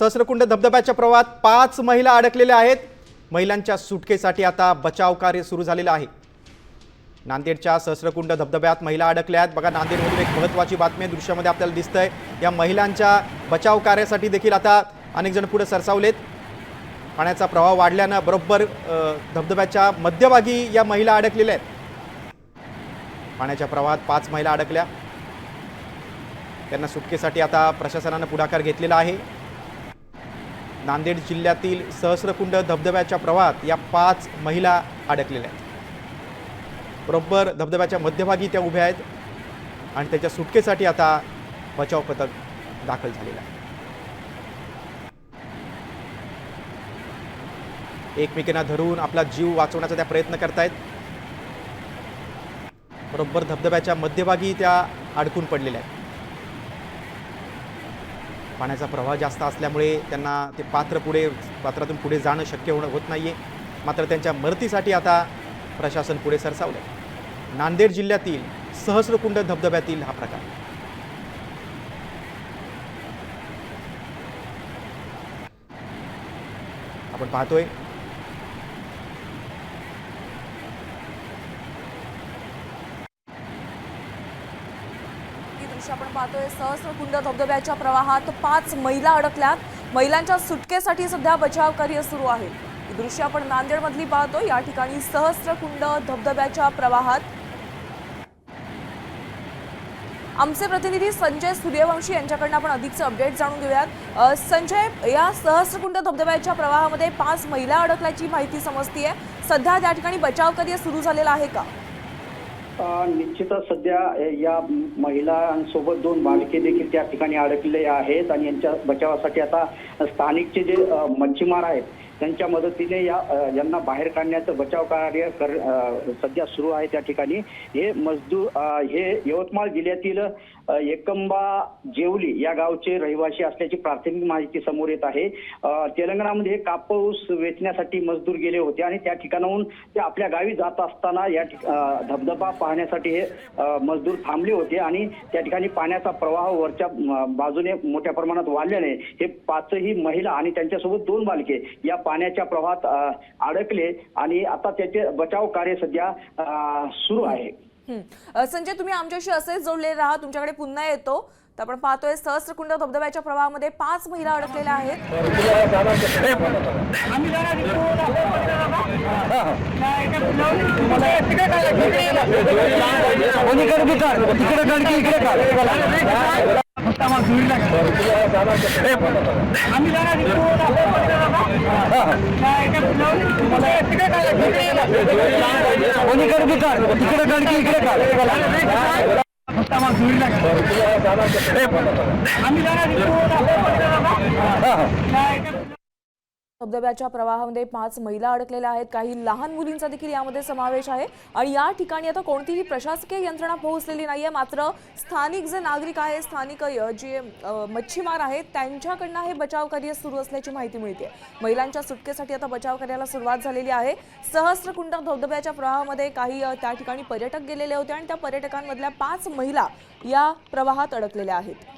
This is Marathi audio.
सहस्रकुंड धबधब्याच्या प्रवाहात पाच महिला अडकलेल्या आहेत. महिलांच्या सुटकेसाठी आता बचाव कार्य सुरू झालेलं आहे. नांदेडच्या सहस्रकुंड धबधब्यात महिला अडकल्या आहेत. बघा नांदेडमधून एक महत्त्वाची बातमी आहे. दृश्यामध्ये आपल्याला दिसतंय. या महिलांच्या बचाव कार्यासाठी देखील आता अनेक जण पुढे सरसावलेत. पाण्याचा प्रवाह वाढल्यानं बरोबर धबधब्याच्या मध्यभागी या महिला अडकलेल्या आहेत. पाण्याच्या प्रवाहात पाच महिला अडकल्या. त्यांना सुटकेसाठी आता प्रशासनानं पुढाकार घेतलेला आहे. नांदेड जिल्ह्यातील सहस्रकुंड धबधब्याच्या प्रवाहात या पाच महिला अडकलेल्या आहेत. बरोबर धबधब्याच्या मध्यभागी त्या उभ्या आहेत आणि त्याच्या सुटकेसाठी आता बचाव पथक दाखल झालेलं आहे. एकमेकींना धरून आपला जीव वाचवण्याचा त्या प्रयत्न करतायत. बरोबर धबधब्याच्या मध्यभागी त्या अडकून पडलेल्या आहेत. पाण्याचा प्रवाह जास्त असल्यामुळे त्यांना ते पात्र पुढे पात्रातून पुढे जाणं शक्य होणं होत नाही आहे मात्र त्यांच्या मदतीसाठी आता प्रशासन पुढे सरसावलं नांदेड जिल्ह्यातील सहस्रकुंड धबधब्यातील हा प्रकार. आपण पाहतोय दृश्य आपण पाहतोय. सहस्रकुंड धबधब्याच्या प्रवाहात पाच महिला अडकल्यात. महिलांच्या सुटकेसाठी सध्या बचाव कार्य सुरू आहे. दृश्य आपण नांदेडमधली पाहतो या ठिकाणी सहस्रकुंड धबधब्याच्या प्रवाहात. आमचे प्रतिनिधी संजय सूर्यवंशी यांच्याकडनं आपण अधिकचे अपडेट जाणून घेऊयात. संजय या सहस्रकुंड धबधब्याच्या प्रवाहामध्ये पाच महिला अडकल्याची माहिती समजतीये. सध्या त्या ठिकाणी बचाव कार्य सुरू झालेलं आहे का? निश्चितच सध्या या महिलांसोबत दोन बालके देखील त्या ठिकाणी अडकलेले आहेत आणि यांच्या बचावासाठी आता स्थानिकचे जे मच्छीमार आहेत त्यांच्या मदतीने या यांना बाहेर काढण्याचं बचाव कार्य कर सध्या सुरू आहे त्या ठिकाणी. हे मजदूर हे यवतमाळ जिल्ह्यातील एकंबा जेवली या गावचे रहिवासी असल्याची प्राथमिक माहिती समोर येत आहे. तेलंगणामध्ये कापूस वेचण्यासाठी मजदूर गेले होते आणि त्या ठिकाणाहून ते आपल्या गावी जात असताना या धबधबा पाहण्यासाठी हे मजदूर थांबले होते आणि त्या ठिकाणी पाण्याचा प्रवाह वरच्या बाजूने मोठ्या प्रमाणात वाढल्याने हे पाचही महिला आणि त्यांच्यासोबत दोन बालके या पाण्याच्या प्रवाहात अडकले आणि आता त्याचे बचाव कार्य सध्या सुरू आहे. संजय तुम्ही आमच्याशी असेच जोडलेले राहा तुमच्याकडे पुन्हा येतो. तर आपण पाहतोय सहस्रकुंड धबधब्याच्या प्रवाहामध्ये पाच महिला अडकलेल्या आहेत. कोणीकडे बी काढ तिकडे काढ की इकडे काढ कोणीकडे बी काढ तिकडे काढ की इकडे काढ धबधब्याच्या प्रवाहामध्ये पाच महिला अडकलेल्या आहेत. काही लहान मुलींचा देखील यामध्ये समावेश आहे. आणि या ठिकाणी आता कोणतीही प्रशासकीय यंत्रणा पोहोचलेली नाही आहे मात्र स्थानिक जे नागरिक आहे स्थानिक जे मच्छीमार आहेत त्यांच्याकडनं हे बचाव कार्य सुरू असल्याची माहिती मिळते. महिलांच्या सुटकेसाठी आता बचाव कार्याला सुरुवात झालेली आहे. सहस्रकुंड धबधब्याच्या प्रवाहामध्ये काही त्या ठिकाणी पर्यटक गेलेले होते आणि त्या पर्यटकांमधल्या पाच महिला या प्रवाहात अडकलेल्या आहेत.